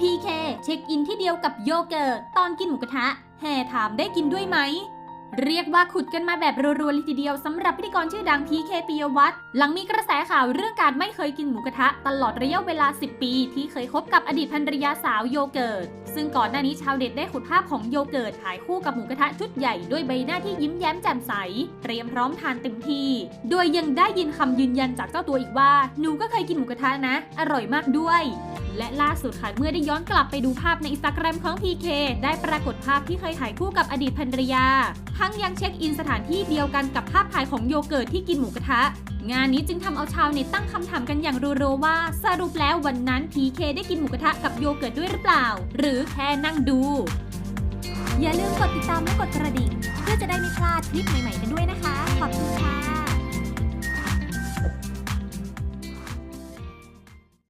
PK เช็คอินที่เดียวกับโยเกิร์ตตอนกินหมูกระทะ แห่ถามได้กินด้วยไหม เรียกว่าขุดกันมาแบบรัวๆเลยทีเดียวสำหรับพิธีกรชื่อดัง PK ปิยวัฒน์หลังมีกระแสข่าวเรื่องการไม่เคยกินหมูกระทะ ตลอดระยะเวลา 10 ปี ที่เคยคบกับอดีตภรรยาสาวโยเกิร์ตซึ่งก่อนหน้านี้ชาวเน็ตได้ขุดภาพของโยเกิร์ตถ่ายคู่กับหมูกระทะชุดใหญ่ด้วยใบหน้าที่ยิ้มแย้มแจ่มใส เตรียมพร้อมทานเต็มที่โดยยังได้ยินคำยืนยันจากเจ้าตัวอีกว่าหนูก็เคยกินหมูกระทะนะ อร่อยมากด้วย และล่าสุดค่ะ เมื่อได้ย้อนกลับไปดูภาพในอินสตาแกรมของ PK ได้ปรากฏภาพที่เคยถ่ายคู่กับอดีตภรรยา ทั้งยังเช็คอินสถานที่เดียวกันกับภาพถ่ายของโยเกิร์ตที่กินหมูกระทะ งานนี้จึงทำเอาชาวเน็ตตั้งคำถามกันอย่างรัวๆว่า สรุปแล้ววันนั้น PK ได้กินหมูกระทะกับโยเกิร์ตด้วยหรือเปล่า หรือแค่นั่งดู อย่าลืมกดติดตามและกดกระดิ่ง เพื่อจะได้ไม่พลาดคลิปใหม่ๆกันด้วยนะคะขอบคุณค่ะ